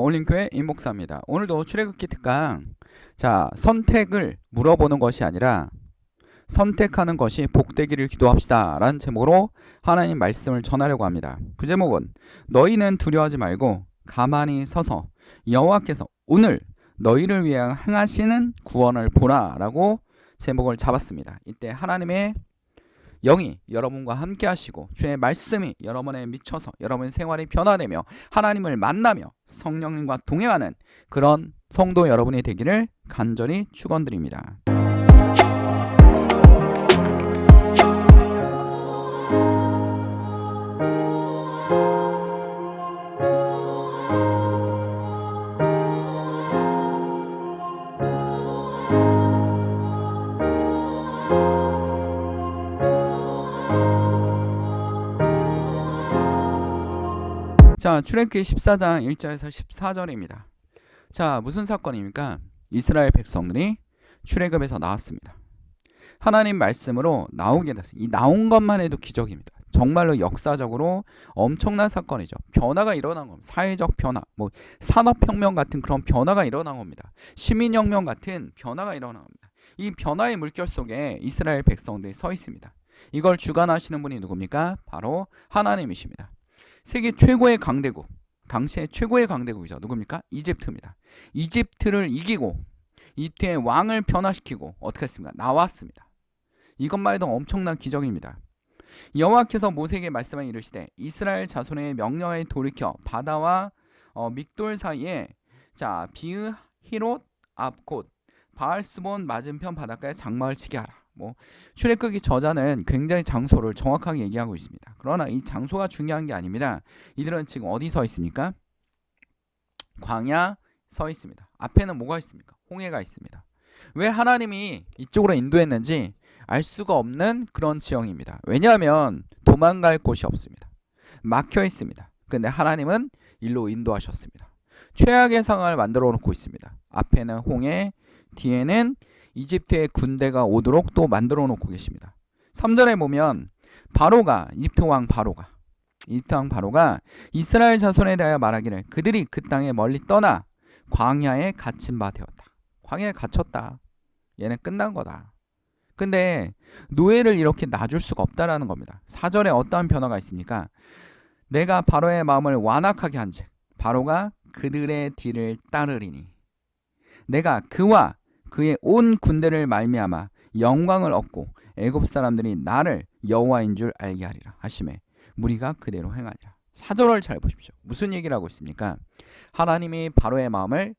올림교회 임목사입니다. 오늘도 출애굽기 특강 자 선택을 물어보는 것이 아니라 선택하는 것이 복되기를 기도합시다 라는 제목으로 하나님 말씀을 전하려고 합니다. 그 제목은 너희는 두려워하지 말고 가만히 서서 여호와께서 오늘 너희를 위해 행하시는 구원을 보라 라고 제목을 잡았습니다. 이때 하나님의 영이 여러분과 함께 하시고 주의 말씀이 여러분에 미쳐서 여러분 생활이 변화되며 하나님을 만나며 성령님과 동행하는 그런 성도 여러분이 되기를 간절히 축원드립니다. 자, 출애굽기 14장 1절에서 14절입니다. 자, 무슨 사건입니까? 이스라엘 백성들이 출애굽에서 나왔습니다. 하나님 말씀으로 나오게 됐어요. 이 나온 것만 해도 기적입니다. 정말로 역사적으로 엄청난 사건이죠. 변화가 일어난 겁니다. 사회적 변화, 뭐 산업혁명 같은 그런 변화가 일어난 겁니다. 시민혁명 같은 변화가 일어난 겁니다. 이 변화의 물결 속에 이스라엘 백성들이 서 있습니다. 이걸 주관하시는 분이 누굽니까? 바로 하나님이십니다. 세계 최고의 강대국, 당시의 최고의 강대국이죠. 누굽니까? 이집트입니다. 이집트를 이기고 이집트의 왕을 변화시키고 어떻게 했습니까? 나왔습니다. 이것만 해도 엄청난 기적입니다. 여호와께서 모세에게 말씀하 이르시되 이스라엘 자손의 명령에 돌이켜 바다와 어, 믹돌 사이에 자 비으 히롯 앞곳 바알스본 맞은편 바닷가에 장막을 치게 하라. 뭐 출애굽기 저자는 굉장히 장소를 정확하게 얘기하고 있습니다. 그러나 이 장소가 중요한 게 아닙니다. 이들은 지금 어디 서 있습니까? 광야 서 있습니다. 앞에는 뭐가 있습니까? 홍해가 있습니다. 왜 하나님이 이쪽으로 인도했는지 알 수가 없는 그런 지형입니다. 왜냐하면 도망갈 곳이 없습니다. 막혀 있습니다. 근데 하나님은 일로 인도하셨습니다. 최악의 상황을 만들어 놓고 있습니다. 앞에는 홍해, 뒤에는 이집트의 군대가 오도록 또 만들어 놓고 계십니다. 3절에 보면 바로가 이집트 왕 바로가 이집트 왕 바로가 이스라엘 자손에 대하여 말하기를 그들이 그 땅에 멀리 떠나 광야에 갇힌 바 되었다. 광야에 갇혔다. 얘는 끝난 거다. 근데 노예를 이렇게 놔줄 수가 없다라는 겁니다. 4절에 어떠한 변화가 있습니까? 내가 바로의 마음을 완악하게 한즉 바로가 그들의 뒤를 따르리니 내가 그와 그의 온 군대를 말미암아 영광을 얻고 애굽 사람들이 나를 여호와인 줄 알게 하리라 하심에 무리가 그대로 행하리라. 사절을 잘 보십시오. 무슨 얘기를 하고 있습니까? 하나님이 바로의 마음을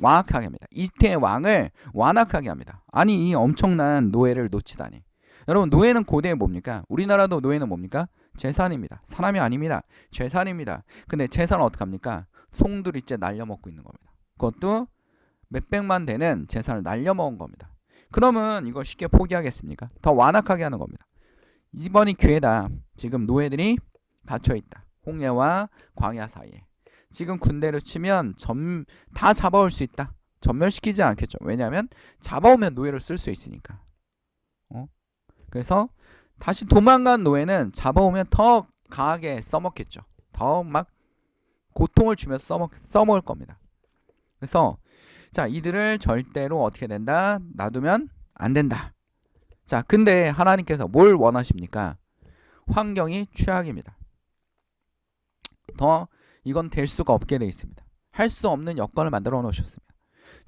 완악하게 합니다. 이태의 왕을 완악하게 합니다. 아니 이 엄청난 노예를 놓치다니. 여러분 노예는 고대에 뭡니까? 우리나라도 노예는 뭡니까? 재산입니다. 사람이 아닙니다. 재산입니다. 근데 재산은 어떻게 합니까? 송두리째 날려먹고 있는 겁니다. 그것도 몇백만 되는 재산을 날려먹은 겁니다. 그러면 이걸 쉽게 포기하겠습니까? 더 완악하게 하는 겁니다. 이번이 기회다. 지금 노예들이 갇혀 있다. 홍해와 광야 사이에. 지금 군대로 치면 점, 다 잡아올 수 있다. 전멸시키지 않겠죠. 왜냐하면 잡아오면 노예를 쓸수 있으니까. 어? 그래서 다시 도망간 노예는 잡아오면 더 강하게 써먹겠죠. 더 막 고통을 주면서 써먹, 써먹을 겁니다. 그래서 자, 이들을 절대로 어떻게 된다? 놔두면 안 된다. 자, 근데 하나님께서 뭘 원하십니까? 환경이 최악입니다. 더 이건 될 수가 없게 돼 있습니다. 할 수 없는 여건을 만들어 놓으셨습니다.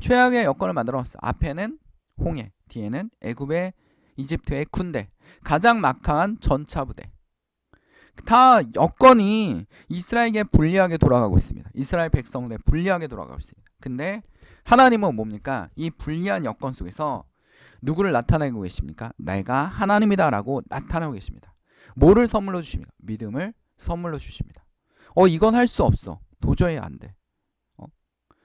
최악의 여건을 만들어 놨어요. 앞에는 홍해, 뒤에는 애굽의 이집트의 군대, 가장 막강한 전차 부대. 다 여건이 이스라엘에게 불리하게 돌아가고 있습니다. 이스라엘 백성들에 불리하게 돌아가고 있습니다. 근데 하나님은 뭡니까? 이 불리한 여건 속에서 누구를 나타내고 계십니까? 내가 하나님이다라고 나타나고 계십니다. 뭐를 선물로 주십니까? 믿음을 선물로 주십니다. 어 이건 할 수 없어. 도저히 안 돼. 어?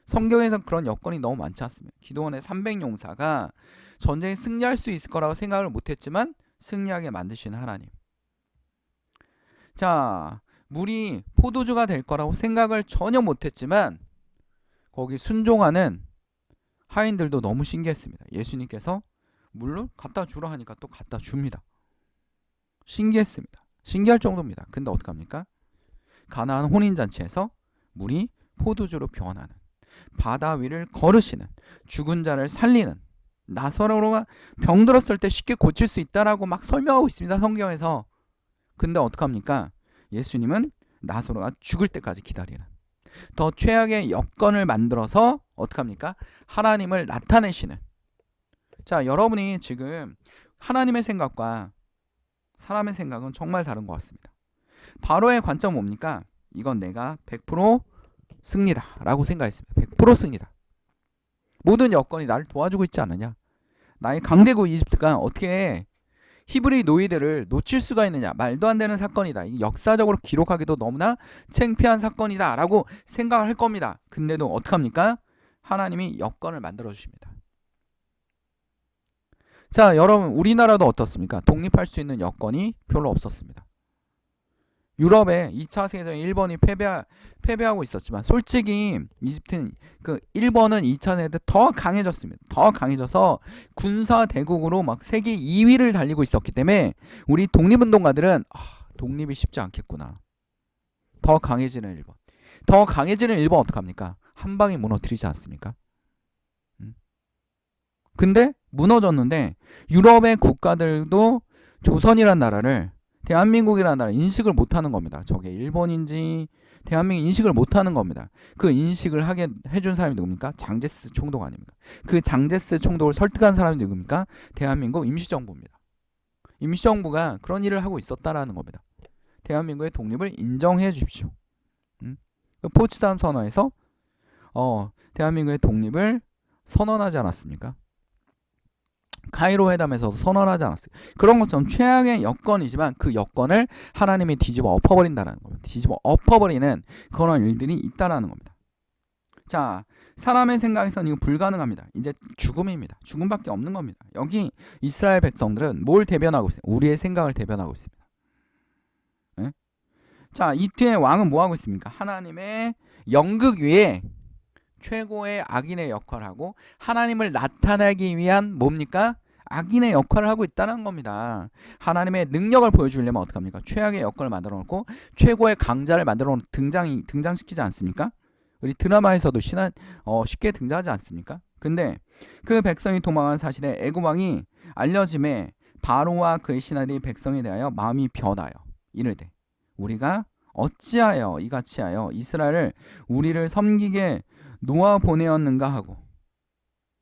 성경에서 그런 여건이 너무 많지 않습니까? 기도원의 300용사가 전쟁에 승리할 수 있을 거라고 생각을 못했지만 승리하게 만드시는 하나님. 자, 물이 포도주가 될 거라고 생각을 전혀 못했지만 거기 순종하는 하인들도 너무 신기했습니다. 예수님께서 물을 갖다 주라 하니까 또 갖다 줍니다. 신기했습니다. 신기할 정도입니다. 근데 어떡합니까? 가나안 혼인 잔치에서 물이 포도주로 변하는 바다 위를 걸으시는 죽은 자를 살리는 나사로가 병들었을 때 쉽게 고칠 수 있다라고 막 설명하고 있습니다. 성경에서. 근데 어떡합니까? 예수님은 나사로가 죽을 때까지 기다리는 더 최악의 여건을 만들어서 어떡합니까? 하나님을 나타내시는 자, 여러분이 지금 하나님의 생각과 사람의 생각은 정말 다른 것 같습니다. 바로의 관점 뭡니까? 이건 내가 100% 승리다 라고 생각했습니다. 100% 승리다. 모든 여건이 나를 도와주고 있지 않느냐? 나의 강대국 이집트가 어떻게 히브리 노예들을 놓칠 수가 있느냐? 말도 안 되는 사건이다. 이 역사적으로 기록하기도 너무나 창피한 사건이다 라고 생각을 할 겁니다. 근데도 어떡합니까? 하나님이 여건을 만들어 주십니다. 자, 여러분 우리나라도 어떻습니까? 독립할 수 있는 여건이 별로 없었습니다. 유럽에 2차 세계대전 일본이 패배 패배하고 있었지만 솔직히 이집트는 그 일본은 2차 세계 때 더 강해졌습니다. 더 강해져서 군사 대국으로 막 세계 2위를 달리고 있었기 때문에 우리 독립운동가들은 아, 독립이 쉽지 않겠구나. 더 강해지는 일본. 더 강해지는 일본 어떡합니까? 한 방에 무너뜨리지 않습니까? 음. 근데 무너졌는데 유럽의 국가들도 조선이란 나라를 대한민국이라는 나라 인식을 못하는 겁니다. 저게 일본인지 대한민국 인식을 못하는 겁니다. 그 인식을 하게 해준 사람이 누굽니까? 장제스 총독 아닙니까? 그 장제스 총독을 설득한 사람이 누굽니까? 대한민국 임시정부입니다. 임시정부가 그런 일을 하고 있었다라는 겁니다. 대한민국의 독립을 인정해 주십시오. 음? 그 포츠담 선언에서 어, 대한민국의 독립을 선언하지 않았습니까? 카이로 회담에서도 선언하지 않았어요. 그런 것처럼 최악의 여건이지만 그 여건을 하나님이 뒤집어 엎어버린다는 겁니다. 뒤집어 엎어버리는 그런 일들이 있다라는 겁니다. 자, 사람의 생각에서는 이거 불가능합니다. 이제 죽음입니다. 죽음밖에 없는 겁니다. 여기 이스라엘 백성들은 뭘 대변하고 있어요? 우리의 생각을 대변하고 있습니다. 네? 자, 이트의 왕은 뭐 하고 있습니까? 하나님의 연극 위에 최고의 악인의 역할을 하고 하나님을 나타내기 위한 뭡니까? 악인의 역할을 하고 있다는 겁니다. 하나님의 능력을 보여주려면 어떡합니까? 최악의 역할을 만들어 놓고 최고의 강자를 만들어 등장 등장시키지 않습니까? 우리 드라마에서도 신한 어, 쉽게 등장하지 않습니까? 근데 그 백성이 도망한 사실에 애굽 왕이 알려짐에 바로와 그의 신하들이 백성에 대하여 마음이 변하여 이르되 우리가 어찌하여 이같이 하여 이스라엘을 우리를 섬기게 놓아 보내었는가 하고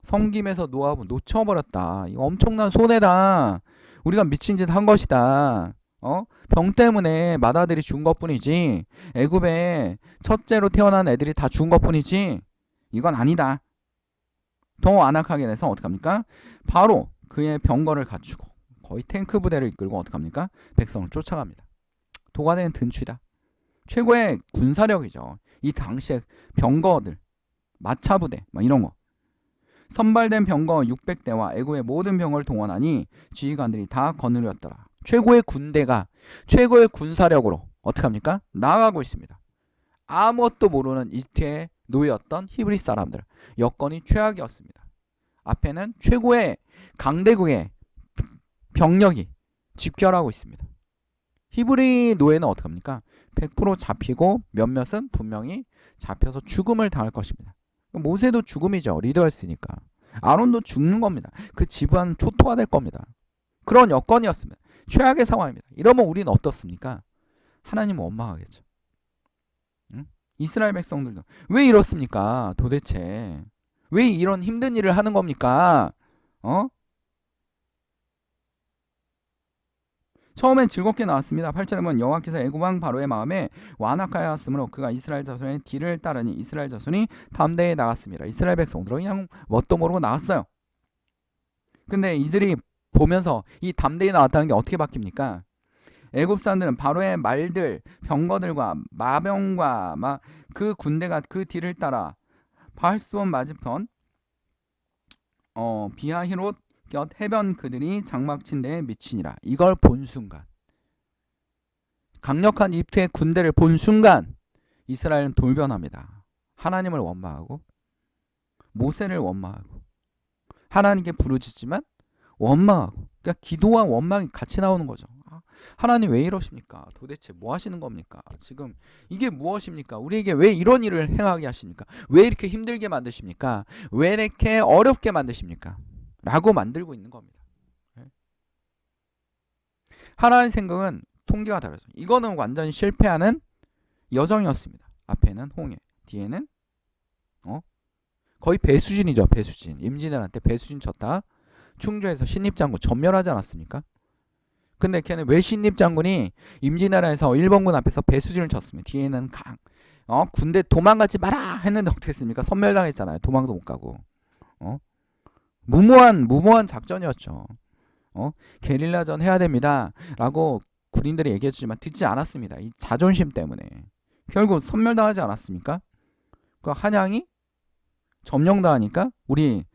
섬김에서 놓아 놓쳐버렸다. 이거 엄청난 손해다. 우리가 미친 짓 한 것이다. 어? 병 때문에 마다들이 죽은 것뿐이지. 애굽에 첫째로 태어난 애들이 다 죽은 것뿐이지. 이건 아니다. 더 안악하게 돼서 어떡합니까? 바로 그의 병거를 갖추고 거의 탱크 부대를 이끌고 어떡합니까? 백성을 쫓아갑니다. 도가된 든취다. 최고의 군사력이죠. 이 당시에 병거들 마차 부대 막 이런 거 선발된 병거 600대와 애고의 모든 병을 동원하니 지휘관들이 다 거느렸더라. 최고의 군대가 최고의 군사력으로 어떡합니까? 나아가고 있습니다. 아무것도 모르는 이태의 노예였던 히브리 사람들 여건이 최악이었습니다. 앞에는 최고의 강대국의 병력이 집결하고 있습니다. 히브리 노예는 어떡합니까? 100% 잡히고 몇몇은 분명히 잡혀서 죽음을 당할 것입니다. 모세도 죽음이죠. 리더였으니까. 아론도 죽는 겁니다. 그 집안 초토화 될 겁니다. 그런 여건이었습니다. 최악의 상황입니다. 이러면 우리는 어떻습니까? 하나님은 원망하겠죠. 응? 이스라엘 백성들도 왜 이렇습니까? 도대체 왜 이런 힘든 일을 하는 겁니까? 어? 처음엔 즐겁게 나왔습니다. 8절에 보면 여호와께서 애굽왕 바로의 마음에 완악하였으므로 그가 이스라엘 자손의 뒤를 따르니 이스라엘 자손이 담대에 나갔습니다. 이스라엘 백성들은 그냥 뭣도 모르고 나왔어요. 근데 이들이 보면서 이 담대에 나왔다는 게 어떻게 바뀝니까? 애굽 사람들은 바로의 말들, 병거들과 마병과 막 그 군대가 그 뒤를 따라 바알스본 맞은편 어 비하히롯 곁 해변 그들이 장막친 데에 미치니라. 이걸 본 순간 강력한 이집트의 군대를 본 순간 이스라엘은 돌변합니다. 하나님을 원망하고 모세를 원망하고 하나님께 부르짖지만 원망하고 그러니까 기도와 원망이 같이 나오는 거죠. 아, 하나님 왜 이러십니까? 도대체 뭐 하시는 겁니까? 지금 이게 무엇입니까? 우리에게 왜 이런 일을 행하게 하십니까? 왜 이렇게 힘들게 만드십니까? 왜 이렇게 어렵게 만드십니까? 라고 만들고 있는 겁니다. 예. 하나님 생각은 통계가 다르죠. 이거는 완전히 실패하는 여정이었습니다. 앞에는 홍해, 뒤에는 어 거의 배수진이죠. 배수진. 임진왜란때 배수진 쳤다. 충주에서 신입장군 전멸하지 않았습니까? 근데 걔는 왜 신입장군이 임진왜란에서 일본군 앞에서 배수진을 쳤습니다. 뒤에는 강. 어 군대 도망가지 마라 했는데 어떻게 했습니까? 선멸당했잖아요. 도망도 못 가고. 어 무모한 무모한 작전이었죠. 어 게릴라전 해야 됩니다라고 군인들이 얘기해주지만 듣지 않았습니다. 이 자존심 때문에 결국 선멸당하지 않았습니까? 그 한양이 점령당하니까 우리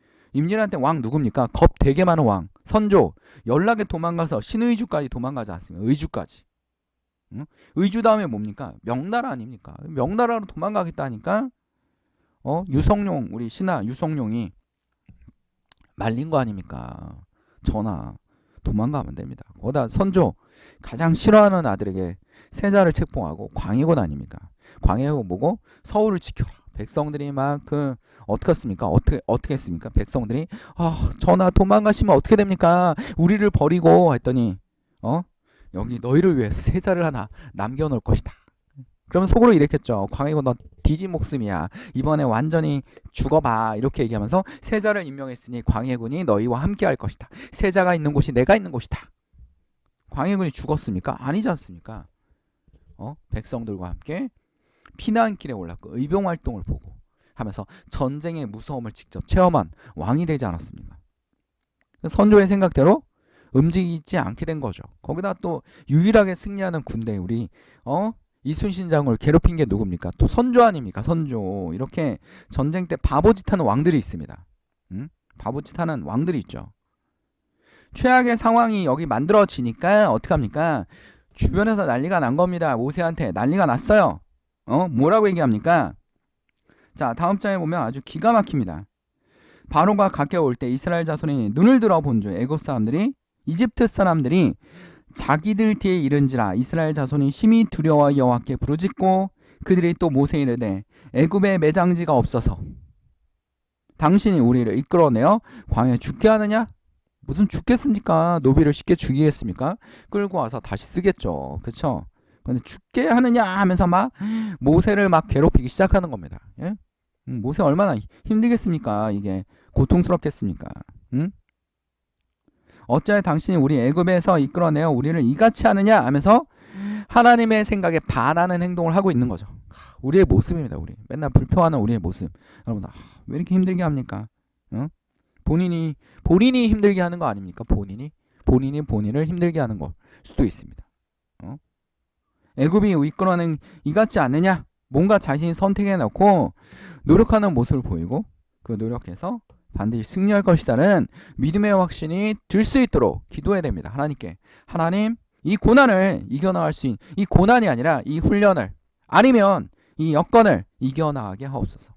때왕 누굽니까? 겁 되게 많은 왕 선조 연락에 도망가서 신의주까지 도망가지 않습니까? 의주까지. 응? 의주 다음에 뭡니까? 명나라 아닙니까? 명나라로 도망가겠다니까 어 유성룡 우리 신하 유성룡이 말린 거 아닙니까? 전하 도망가면 됩니다. 거기다 선조 가장 싫어하는 아들에게 세자를 책봉하고 광해군 아닙니까? 광해군 뭐고 서울을 지켜라. 백성들이 막 그 어떻게 했습니까? 어떻게 어떻게 했습니까? 백성들이 아 전하 도망가시면 어떻게 됩니까? 우리를 버리고 했더니 어 여기 너희를 위해서 세자를 하나 남겨놓을 것이다. 그러면 속으로 이랬겠죠. 광해군 너 뒤지 목숨이야. 이번에 완전히 죽어봐. 이렇게 얘기하면서 세자를 임명했으니 광해군이 너희와 함께할 것이다. 세자가 있는 곳이 내가 있는 곳이다. 광해군이 죽었습니까? 아니지 않습니까? 어? 백성들과 함께 피난길에 올랐고 의병 활동을 보고 하면서 전쟁의 무서움을 직접 체험한 왕이 되지 않았습니까? 선조의 생각대로 움직이지 않게 된 거죠. 거기다 또 유일하게 승리하는 군대 우리 어 이순신 장을 괴롭힌 게 누굽니까? 또 선조 아닙니까? 선조 이렇게 전쟁 때 바보짓 하는 왕들이 있습니다. 응? 바보짓 하는 왕들이 있죠. 최악의 상황이 여기 만들어지니까 어떻게 합니까? 주변에서 난리가 난 겁니다. 모세한테 난리가 났어요. 어? 뭐라고 얘기합니까? 자, 다음 장에 보면 아주 기가 막힙니다. 바로가 가까울 때 이스라엘 자손이 눈을 들어 본즉 애굽 사람들이 이집트 사람들이 자기들 뒤에 이른지라 이스라엘 자손이 심히 두려워 여호와께 부르짖고 그들이 또 모세에 이르되 애굽에 매장지가 없어서 당신이 우리를 이끌어내어 광야에 죽게 하느냐? 무슨 죽겠습니까? 노비를 쉽게 죽이겠습니까? 끌고 와서 다시 쓰겠죠. 그렇죠? 근데 죽게 하느냐 하면서 막 모세를 막 괴롭히기 시작하는 겁니다. 예? 음, 모세 얼마나 힘들겠습니까? 이게 고통스럽겠습니까? 응? 어찌하여 당신이 우리 애굽에서 이끌어내어 우리를 이같이 하느냐 하면서 하나님의 생각에 반하는 행동을 하고 있는 거죠. 하, 우리의 모습입니다. 우리 맨날 불평하는 우리의 모습. 여러분 아, 왜 이렇게 힘들게 합니까? 응? 본인이 본인이 힘들게 하는 거 아닙니까? 본인이 본인이 본인을 힘들게 하는 걸 수도 있습니다. 어? 애굽이 이끌어낸 이같지 않느냐? 뭔가 자신이 선택해 놓고 노력하는 모습을 보이고 그 노력해서 반드시 승리할 것이다는 믿음의 확신이 들 수 있도록 기도해야 됩니다. 하나님께 하나님 이 고난을 이겨나갈 수 있는 이 고난이 아니라 이 훈련을 아니면 이 여건을 이겨나가게 하옵소서.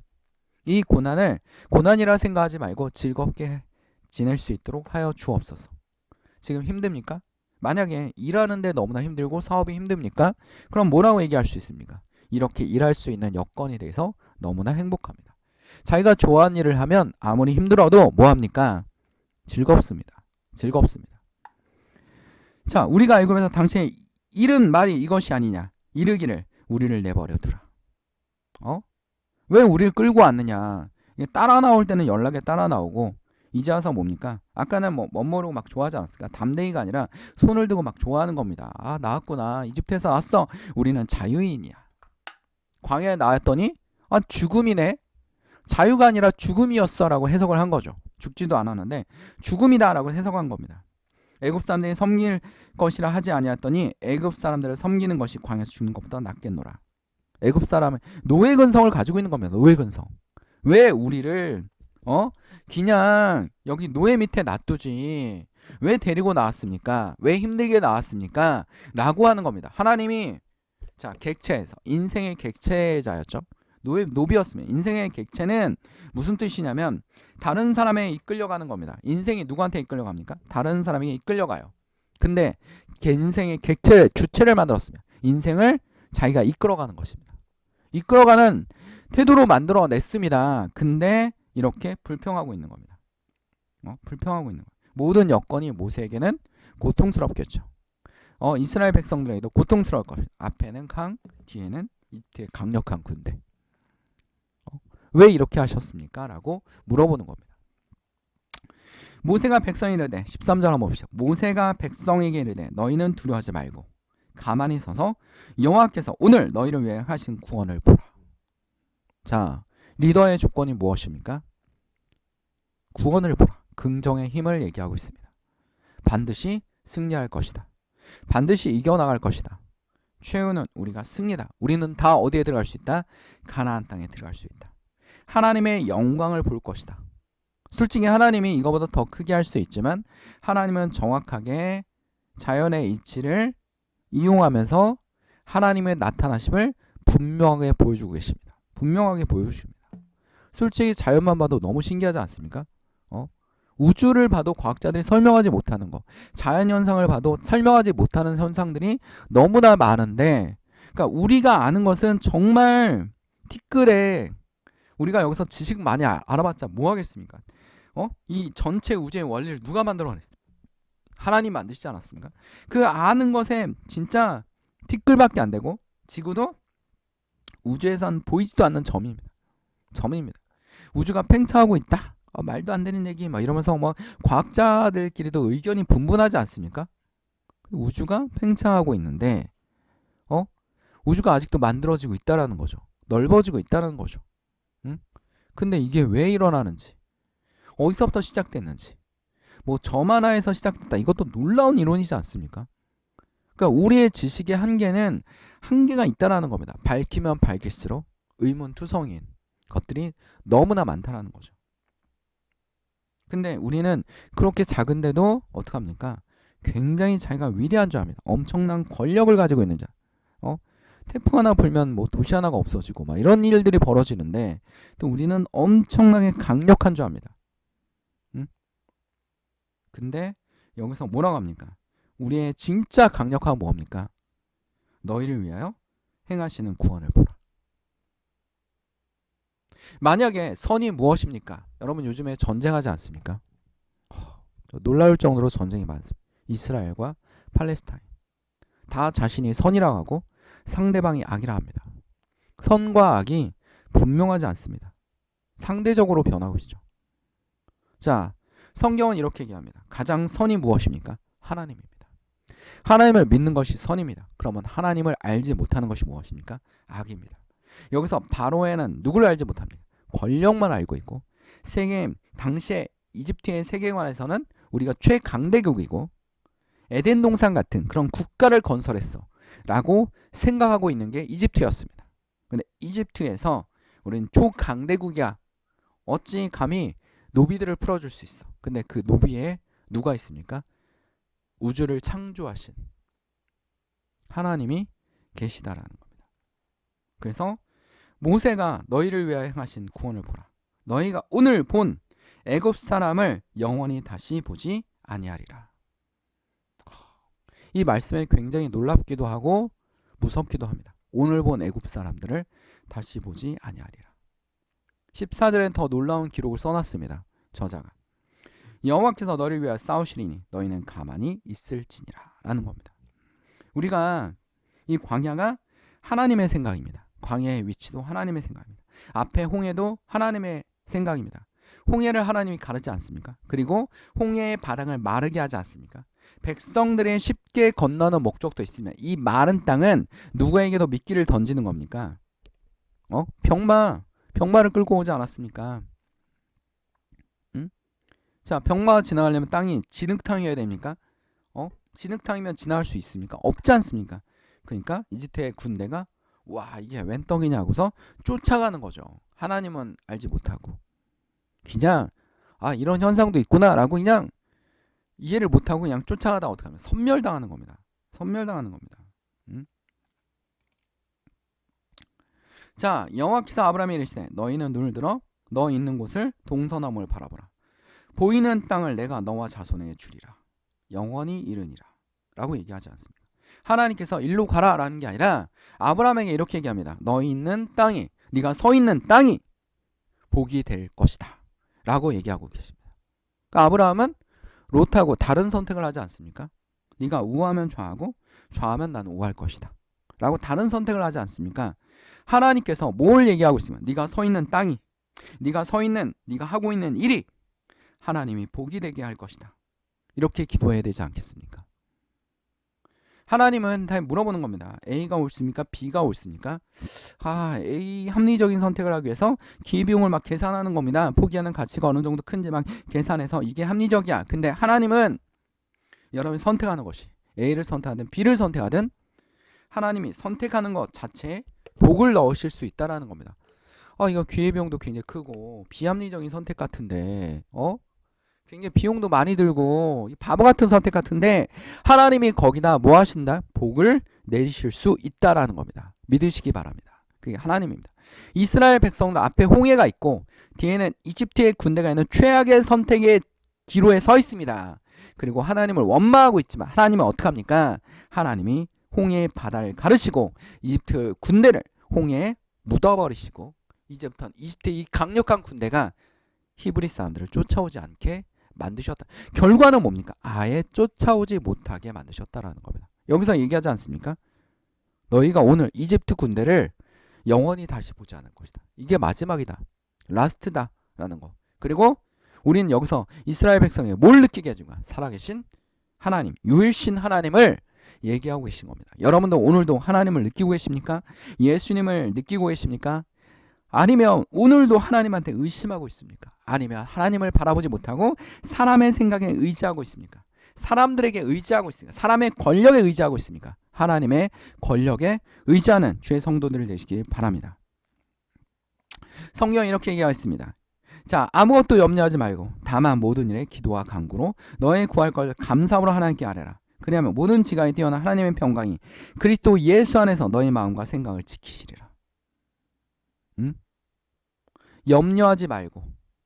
이 고난을 고난이라 생각하지 말고 즐겁게 지낼 수 있도록 하여 주옵소서. 지금 힘듭니까? 만약에 일하는데 너무나 힘들고 사업이 힘듭니까? 그럼 뭐라고 얘기할 수 있습니까? 이렇게 일할 수 있는 여건이 돼서 너무나 행복합니다. 자기가 좋아하는 일을 하면 아무리 힘들어도 뭐 합니까? 즐겁습니다. 즐겁습니다. 자, 우리가 알고면서 당신의 이른 말이 이것이 아니냐? 이르기를 우리를 내버려 두라. 어? 왜 우리를 끌고 왔느냐? 따라 나올 때는 연락에 따라 나오고 이제 와서 뭡니까? 아까는 뭐 멋모르고 막 좋아하지 않았을까? 담대히가 아니라 손을 들고 막 좋아하는 겁니다. 아 나왔구나. 이집트에서 왔어. 우리는 자유인이야. 광야에 나왔더니 아 죽음이네. 자유가 아니라 죽음이었어라고 해석을 한 거죠. 죽지도 않았는데 죽음이다라고 해석한 겁니다. 애굽 사람들이 섬길 것이라 하지 아니었더니 애굽 사람들을 섬기는 것이 광야에서 죽는 것보다 낫겠노라. 애굽 사람은 노예 근성을 가지고 있는 겁니다. 노예 근성. 왜 우리를 어 그냥 여기 노예 밑에 놔두지 왜 데리고 나왔습니까? 왜 힘들게 나왔습니까? 라고 하는 겁니다. 하나님이 자 객체에서 인생의 객체자였죠. 노예 노비였으면 인생의 객체는 무슨 뜻이냐면 다른 사람에 이끌려가는 겁니다. 인생이 누구한테 이끌려갑니까? 다른 사람에게 이끌려가요. 근데 걔 인생의 객체 주체를 만들었으면 인생을 자기가 이끌어가는 것입니다. 이끌어가는 태도로 만들어냈습니다. 근데 이렇게 불평하고 있는 겁니다. 어? 불평하고 있는 거예요. 모든 여건이 모세에게는 고통스럽겠죠. 어, 이스라엘 백성들에게도 고통스러울 것입니다. 앞에는 강, 뒤에는 이때 강력한 군대. 어? 왜 이렇게 하셨습니까? 라고 물어보는 겁니다. 모세가 백성이 이르되 13절 한번 봅시다. 모세가 백성에게 이르되 너희는 두려워하지 말고 가만히 서서 여호와께서 오늘 너희를 위해 하신 구원을 보라. 자, 리더의 조건이 무엇입니까? 구원을 보라. 긍정의 힘을 얘기하고 있습니다. 반드시 승리할 것이다. 반드시 이겨나갈 것이다. 최후는 우리가 승리다. 우리는 다 어디에 들어갈 수 있다? 가나안 땅에 들어갈 수 있다. 하나님의 영광을 볼 것이다. 솔직히 하나님이 이거보다 더 크게 할 수 있지만 하나님은 정확하게 자연의 이치를 이용하면서 하나님의 나타나심을 분명하게 보여주고 계십니다. 분명하게 보여주십니다. 솔직히 자연만 봐도 너무 신기하지 않습니까? 어? 우주를 봐도 과학자들이 설명하지 못하는 거, 자연 현상을 봐도 설명하지 못하는 현상들이 너무나 많은데, 그러니까 우리가 아는 것은 정말 티끌에 우리가 여기서 지식 많이 알- 알아봤자 뭐 하겠습니까? 어? 이 전체 우주의 원리를 누가 만들어냈어요? 하나님 만드시지 않았습니까? 그 아는 것에 진짜 티끌밖에 안 되고 지구도 우주에선 보이지도 않는 점입니다. 점입니다. 우주가 팽창하고 있다. 어, 말도 안 되는 얘기 막 이러면서 뭐 과학자들끼리도 의견이 분분하지 않습니까? 우주가 팽창하고 있는데 어? 우주가 아직도 만들어지고 있다라는 거죠. 넓어지고 있다는 거죠. 응? 근데 이게 왜 일어나는지 어디서부터 시작됐는지 뭐점 하나에서 시작됐다. 이것도 놀라운 이론이지 않습니까? 그러니까 우리의 지식의 한계는 한계가 있다라는 겁니다. 밝히면 밝힐수록 의문투성인 것들이 너무나 많다라는 거죠. 근데 우리는 그렇게 작은데도 어떡합니까? 굉장히 자기가 위대한 줄 압니다. 엄청난 권력을 가지고 있는 자. 어? 태풍 하나 불면 뭐 도시 하나가 없어지고 막 이런 일들이 벌어지는데 또 우리는 엄청나게 강력한 줄 압니다. 응? 근데 여기서 뭐라고 합니까? 우리의 진짜 강력한 뭡니까? 너희를 위하여 행하시는 구원을 보라. 만약에 선이 무엇입니까? 여러분 요즘에 전쟁하지 않습니까? 허, 놀라울 정도로 전쟁이 많습니다. 이스라엘과 팔레스타인. 다 자신이 선이라고 하고 상대방이 악이라 합니다. 선과 악이 분명하지 않습니다. 상대적으로 변하고 있죠. 자, 성경은 이렇게 얘기합니다. 가장 선이 무엇입니까? 하나님입니다. 하나님을 믿는 것이 선입니다. 그러면 하나님을 알지 못하는 것이 무엇입니까? 악입니다. 여기서 바로에는 누구를 알지 못합니까? 권력만 알고 있고 세계 당시에 이집트의 세계관에서는 우리가 최강대국이고 에덴 동산 같은 그런 국가를 건설했어 라고 생각하고 있는 게 이집트였습니다. 근데 이집트에서 우리는 초강대국이야. 어찌 감히 노비들을 풀어줄 수 있어. 근데 그 노비에 누가 있습니까? 우주를 창조하신 하나님이 계시다라는 겁니다. 그래서 모세가 너희를 위하여 행하신 구원을 보라. 너희가 오늘 본 애굽 사람을 영원히 다시 보지 아니하리라. 이 말씀에 굉장히 놀랍기도 하고 무섭기도 합니다. 오늘 본 애굽 사람들을 다시 보지 아니하리라. 14절엔 더 놀라운 기록을 써놨습니다. 저자가 여호와께서 너를 위하여 싸우시리니 너희는 가만히 있을지니라 라는 겁니다. 우리가 이 광야가 하나님의 생각입니다. 광야의 위치도 하나님의 생각입니다. 앞에 홍해도 하나님의 생각입니다. 홍해를 하나님이 가르지 않습니까? 그리고 홍해의 바닥을 마르게 하지 않습니까? 백성들의 쉽게 건너는 목적도 있으면 이 마른 땅은 누구에게도 미끼를 던지는 겁니까? 어? 병마, 병마를 끌고 오지 않았습니까? 응? 자, 병마가 지나가려면 땅이 진흙탕이어야 됩니까? 어? 진흙탕이면 지나갈 수 있습니까? 없지 않습니까? 그러니까 이집트의 군대가 와 이게 웬 떡이냐고서 쫓아가는 거죠. 하나님은 알지 못하고 그냥 아 이런 현상도 있구나라고 그냥 이해를 못하고 그냥 쫓아가다 어떻게 하면 선멸당하는 겁니다. 선멸당하는 겁니다. 음? 자 여호와께서 아브라함에 이르시되 너희는 눈을 들어 너 있는 곳을 동서남을 바라보라. 보이는 땅을 내가 너와 자손에게 주리라. 영원히 이르니라. 라고 얘기하지 않습니다. 하나님께서 일로 가라 라는 게 아니라 아브라함에게 이렇게 얘기합니다. 너희 있는 땅이 네가 서 있는 땅이 복이 될 것이다. 라고 얘기하고 계십니다. 그러니까 아브라함은 롯하고 다른 선택을 하지 않습니까? 네가 우하면 좌하고 좌하면 나는 우할 것이다. 라고 다른 선택을 하지 않습니까? 하나님께서 뭘 얘기하고 있으면 네가 서 있는 땅이 네가 서 있는 네가 하고 있는 일이 하나님이 복이 되게 할 것이다. 이렇게 기도해야 되지 않겠습니까? 하나님은 다 물어보는 겁니다. A가 옳습니까? B가 옳습니까? 아, A 합리적인 선택을 하기 위해서 기비용을 막 계산하는 겁니다. 포기하는 가치가 어느 정도 큰지 막 계산해서 이게 합리적이야. 근데 하나님은 여러분이 선택하는 것이 A를 선택하든 B를 선택하든 하나님이 선택하는 것 자체에 복을 넣으실 수 있다라는 겁니다. 아, 이거 기회비용도 굉장히 크고 비합리적인 선택 같은데, 어? 굉장히 비용도 많이 들고 바보 같은 선택 같은데 하나님이 거기다 뭐 하신다? 복을 내리실 수 있다라는 겁니다. 믿으시기 바랍니다. 그게 하나님입니다. 이스라엘 백성도 앞에 홍해가 있고 뒤에는 이집트의 군대가 있는 최악의 선택의 기로에 서 있습니다. 그리고 하나님을 원망하고 있지만 하나님은 어떻게 합니까? 하나님이 홍해의 바다를 가르시고 이집트 군대를 홍해에 묻어버리시고 이제부터는 이집트의 이 강력한 군대가 히브리 사람들을 쫓아오지 않게 만드셨다. 결과는 뭡니까? 아예 쫓아오지 못하게 만드셨다라는 겁니다. 여기서 얘기하지 않습니까? 너희가 오늘 이집트 군대를 영원히 다시 보지 않을 것이다. 이게 마지막이다. 라스트다 라는 거. 그리고 우리는 여기서 이스라엘 백성이 뭘 느끼게 해준가? 살아계신 하나님, 유일신 하나님을 얘기하고 계신 겁니다. 여러분도 오늘도 하나님을 느끼고 계십니까? 예수님을 느끼고 계십니까? 아니면 오늘도 하나님한테 의심하고 있습니까? 아니면 하나님을 바라보지 못하고 사람의 생각에 의지하고 있습니까? 사람들에게 의지하고 있습니까? 사람의 권력에 의지하고 있습니까? 하나님의 권력에 의지하는 죄 성도들을 되시길 바랍니다. 성경 이렇게 얘기하였습니다. 자, 아무것도 염려하지 말고 다만 모든 일에 기도와 간구로 너의 구할 걸 감사함으로 하나님께 아뢰라. 그리하면 모든 지각에 뛰어난 하나님의 평강이 그리스도 예수 안에서 너의 마음과 생각을 지키시리라. 음? 염려하지 말고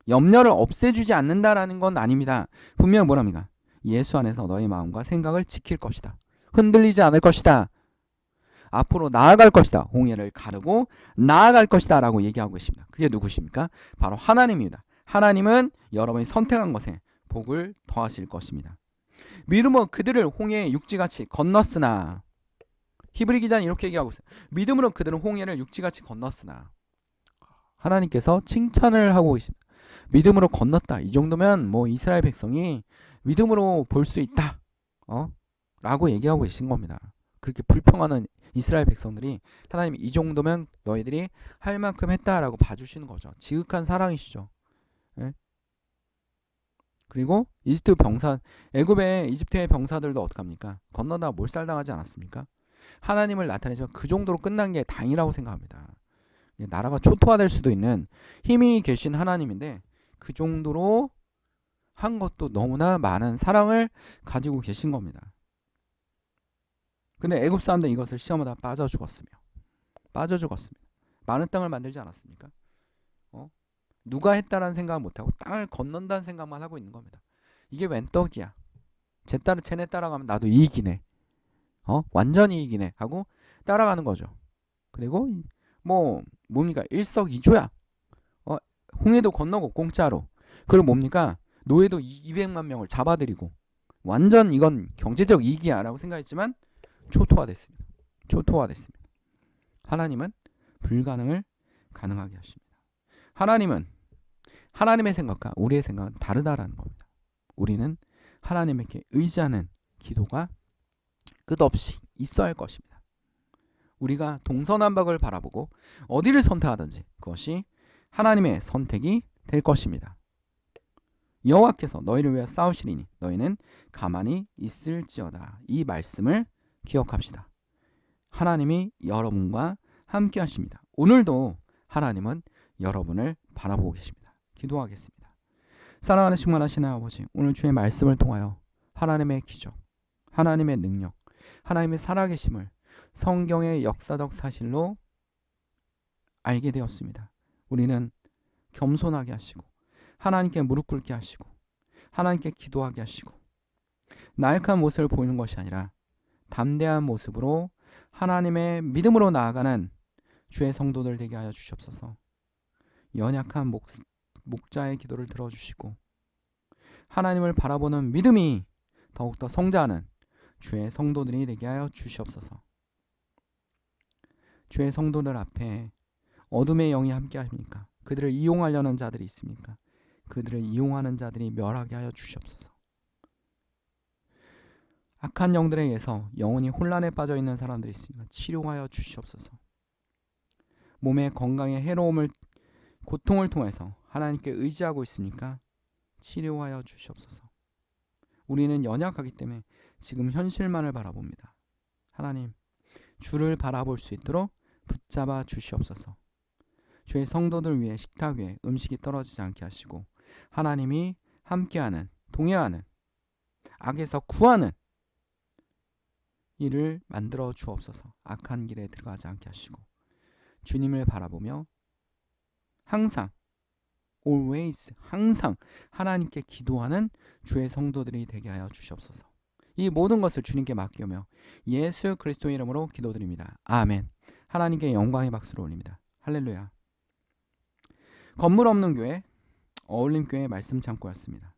염려를 없애주지 않는다라는 건 아닙니다. 분명 뭐랍니까? 예수 안에서 너의 마음과 생각을 지킬 것이다. 흔들리지 않을 것이다. 앞으로 나아갈 것이다. 홍해를 가르고 나아갈 것이다. 라고 얘기하고 계십니다. 그게 누구십니까? 바로 하나님입니다. 하나님은 여러분이 선택한 것에 복을 더하실 것입니다. 믿음은 그들을 홍해에 육지같이 건넜으나 히브리 기자는 이렇게 얘기하고 있어요. 믿음으로 그들은 홍해를 육지같이 건넜으나 하나님께서 칭찬을 하고 계십니다. 믿음으로 건넜다. 이 정도면 뭐 이스라엘 백성이 믿음으로 볼 수 있다. 어? 라고 얘기하고 계신 겁니다. 그렇게 불평하는 이스라엘 백성들이 하나님이 이 정도면 너희들이 할 만큼 했다라고 봐주시는 거죠. 지극한 사랑이시죠. 예? 그리고 이집트 병사, 애굽의 이집트의 병사들도 어떡합니까? 건너다 몰살당하지 않았습니까? 하나님을 나타내지만 그 정도로 끝난 게 다행이라고 생각합니다. 나라가 초토화될 수도 있는 힘이 계신 하나님인데 그 정도로 한 것도 너무나 많은 사랑을 가지고 계신 겁니다. 근데 애굽 사람들 이것을 시험하다 빠져 죽었으며 빠져 죽었습니다. 많은 땅을 만들지 않았습니까? 어? 누가 했다라는 생각을 못 하고 땅을 건넌다는 생각만 하고 있는 겁니다. 이게 웬 떡이야? 쟤 따라 쟤네 따라가면 나도 이익이네. 어? 완전 이익이네 하고 따라가는 거죠. 그리고 뭐 뭡니까? 일석이조야. 어? 홍해도 건너고 공짜로. 그리고 뭡니까? 노예도 200만 명을 잡아들이고 완전 이건 경제적 이익이야라고 생각했지만 초토화됐습니다. 초토화됐습니다. 하나님은 불가능을 가능하게 하십니다. 하나님은 하나님의 생각과 우리의 생각은 다르다라는 겁니다. 우리는 하나님에게 의지하는 기도가 끝없이 있어야 할 것입니다. 우리가 동서남북을 바라보고 어디를 선택하든지 그것이 하나님의 선택이 될 것입니다. 여호와께서 너희를 위하여 싸우시리니 너희는 가만히 있을지어다. 이 말씀을 기억합시다. 하나님이 여러분과 함께 하십니다. 오늘도 하나님은 여러분을 바라보고 계십니다. 기도하겠습니다. 사랑하는 충만하시는 아버지, 오늘 주의 말씀을 통하여 하나님의 기적, 하나님의 능력, 하나님의 살아계심을 성경의 역사적 사실로 알게 되었습니다. 우리는 겸손하게 하시고 하나님께 무릎 꿇게 하시고 하나님께 기도하게 하시고 나약한 모습을 보이는 것이 아니라 담대한 모습으로 하나님의 믿음으로 나아가는 주의 성도들 되게 하여 주시옵소서. 연약한 목, 목자의 기도를 들어주시고 하나님을 바라보는 믿음이 더욱더 성장하는 주의 성도들이 되게 하여 주시옵소서. 주의 성도들 앞에 어둠의 영이 함께 하십니까? 그들을 이용하려는 자들이 있습니까? 그들을 이용하는 자들이 멸하게 하여 주시옵소서. 악한 영들에 의해서 영혼이 혼란에 빠져 있는 사람들이 있습니다. 치료하여 주시옵소서. 몸의 건강에 해로움을 고통을 통해서 하나님께 의지하고 있습니까? 치료하여 주시옵소서. 우리는 연약하기 때문에 지금 현실만을 바라봅니다. 하나님, 주를 바라볼 수 있도록 붙잡아 주시옵소서. 주의 성도들 위해 식탁 위에 음식이 떨어지지 않게 하시고 하나님이 함께하는 동행하는 악에서 구하는 일을 만들어 주옵소서. 악한 길에 들어가지 않게 하시고 주님을 바라보며 항상 always 항상 하나님께 기도하는 주의 성도들이 되게 하여 주시옵소서. 이 모든 것을 주님께 맡기며 예수 그리스도 이름으로 기도드립니다. 아멘. 하나님께 영광의 박수를 올립니다. 할렐루야. 건물 없는 교회 어울림 교회 말씀 창고였습니다.